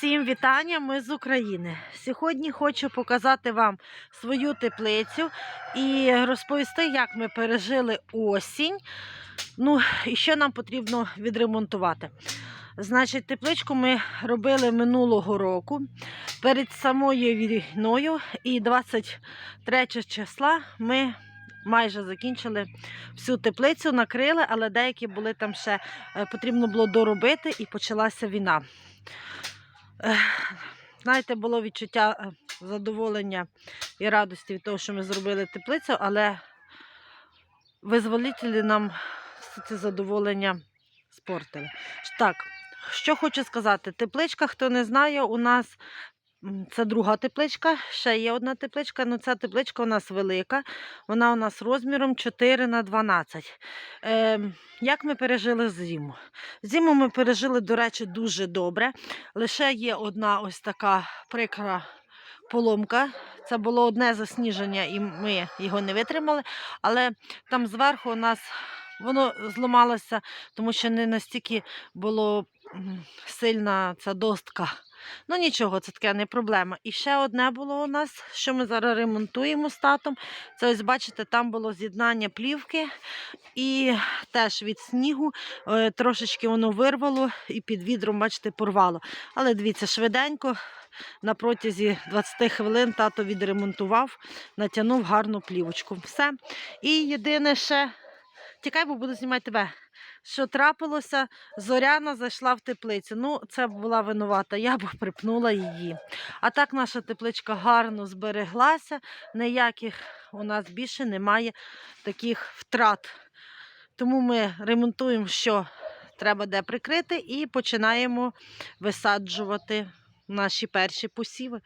Всім вітання, ми з України. Сьогодні хочу показати вам свою теплицю і розповісти, як ми пережили осінь. Ну і що нам потрібно відремонтувати. Значить, тепличку ми робили минулого року перед самою війною, і 23 числа ми майже закінчили всю теплицю, накрили, але деякі були там ще е, потрібно було доробити, і почалася війна. Знаєте, було відчуття е, задоволення і радості від того, що ми зробили теплицю, але визволителі нам це задоволення спортили. Так, що хочу сказати, тепличка, хто не знає, у нас це друга тепличка, ще є одна тепличка, але ця тепличка у нас велика, вона у нас розміром 4 на 12. Ем, як ми пережили зиму? Зиму ми пережили, до речі, дуже добре. Лише є одна ось така прикра поломка. Це було одне засніження, і ми його не витримали. Але там зверху у нас воно зламалося, тому що не настільки було сильна ця достка. Ну нічого, це таке не проблема. І ще одне було у нас, що ми зараз ремонтуємо з татом. Це ось бачите, там було з'єднання плівки і теж від снігу е, трошечки воно вирвало і під відром, бачите, порвало. Але дивіться, швиденько на протязі 20 хвилин тато відремонтував, натягнув гарну плівочку. Все. І єдине ще, тікай, бо буду знімати тебе. Що трапилося, зоряна зайшла в теплицю. Ну, це була винувата, я б припнула її. А так наша тепличка гарно збереглася, ніяких у нас більше немає таких втрат. Тому ми ремонтуємо, що треба де прикрити, і починаємо висаджувати наші перші посіви.